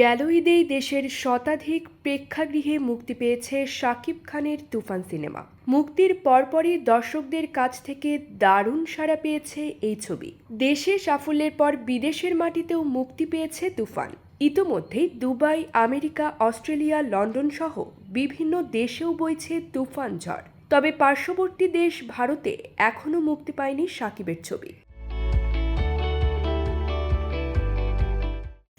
গেল ঈদেই দেশের শতাধিক প্রেক্ষাগৃহে মুক্তি পেয়েছে শাকিব খানের তুফান সিনেমা। মুক্তির পরপরই দর্শকদের কাছ থেকে দারুণ সাড়া পেয়েছে এই ছবি। দেশে সাফল্যের পর বিদেশের মাটিতেও মুক্তি পেয়েছে তুফান। ইতোমধ্যেই দুবাই, আমেরিকা, অস্ট্রেলিয়া, লন্ডন সহ বিভিন্ন দেশেও বইছে তুফান ঝড়। তবে পার্শ্ববর্তী দেশ ভারতে এখনও মুক্তি পায়নি সাকিবের ছবি।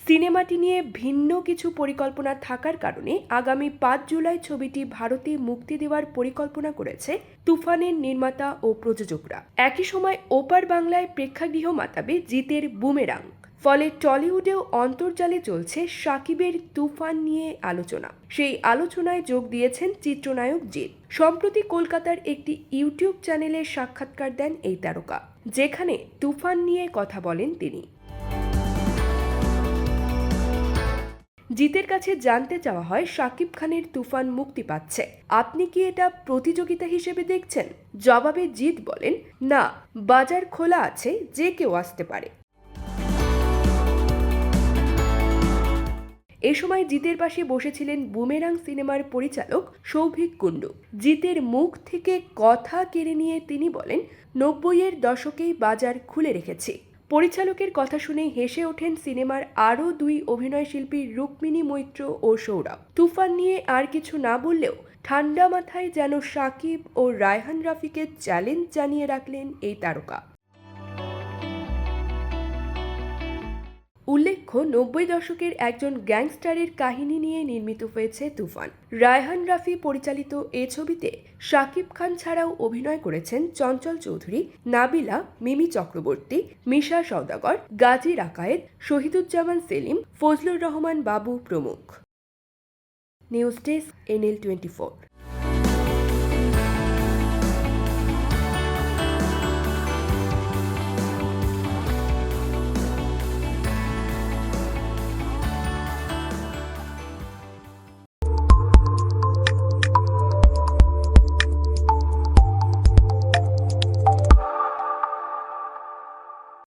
সিনেমাটি নিয়ে ভিন্ন কিছু পরিকল্পনা থাকার কারণে আগামী পাঁচ জুলাই ছবিটি ভারতে মুক্তি দেওয়ার পরিকল্পনা করেছে তুফানের নির্মাতা ও প্রযোজকরা। একই সময় ওপার বাংলায় প্রেক্ষাগৃহ মাতাবে জিতের বুমেরাং। ফলে টলিউডেও অন্তর্জালে চলছে সাকিবের তুফান নিয়ে আলোচনা। সেই আলোচনায় যোগ দিয়েছেন চিত্রনায়ক জিৎ। সম্প্রতি কলকাতার একটি ইউটিউব চ্যানেলে সাক্ষাৎকার দেন এই তারকা, যেখানে তুফান নিয়ে কথা বলেন তিনি। জিতের কাছে জানতে চাওয়া হয় শাকিব খানের তুফান মুক্তি পাচ্ছে। আপনি কি এটা প্রতিযোগিতা হিসেবে দেখছেন? জবাবে জিত বলেন, না, বাজার খোলা আছে, যে কেউ আসতে পারে। এ সময় জিতের পাশে বসেছিলেন বুমেরাং সিনেমার পরিচালক সৌভিক কুণ্ডু। জিতের মুখ থেকে কথা কেড়ে নিয়ে তিনি বলেন, নব্বইয়ের দশকেই বাজার খুলে রেখেছি। পরিচালকের কথা শুনে হেসে ওঠেন সিনেমার আরও দুই অভিনয়শিল্পী রুক্মিণী মৈত্র ও সৌরভ। তুফান নিয়ে আর কিছু না বললেও ঠান্ডা মাথায় যেন সাকিব ও রায়হান রাফিকে চ্যালেঞ্জ জানিয়ে রাখলেন এই তারকা। উল্লেখ্য, নব্বই দশকের একজন গ্যাংস্টারের কাহিনী নিয়ে নির্মিত হয়েছে তুফান। রায়হান রাফি পরিচালিত এ ছবিতে শাকিব খান ছাড়াও অভিনয় করেছেন চঞ্চল চৌধুরী, নাবিলা, মিমি চক্রবর্তী, মিশা সওদাগর, গাজী রাকায়েত, শহীদুজ্জামান সেলিম, ফজলুর রহমান বাবু প্রমুখ। News desk, NL twenty four.